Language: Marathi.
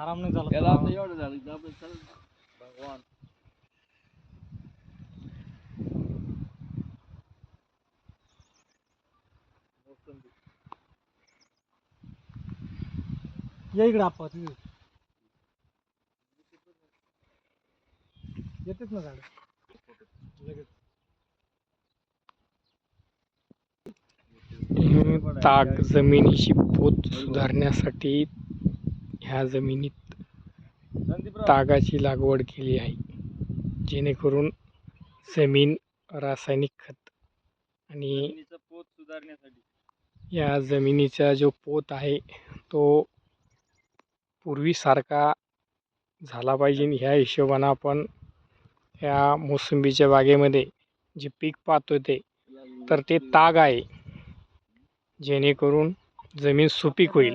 आराम नाही झाला याला आता एवढं झालं की आपण चल. भगवान. या इकडे आपा तिथे येतेच ना झाड. लगेच ताग जमिनीची पोत सुधारण्यासाठी ह्या जमिनीत तागाची लागवड केली आहे जेणेकरून जमीन रासायनिक खत आणि पोत सुधारण्यासाठी. या जमिनीचा जो पोत आहे तो पूर्वीसारखा झाला पाहिजे. आणि ह्या हिशोबानं आपण ह्या मोसंबीच्या बागेमध्ये जे पीक पाहतो ते तर ते ताग आहे. जेणेकरून जमीन सुपीक होईल.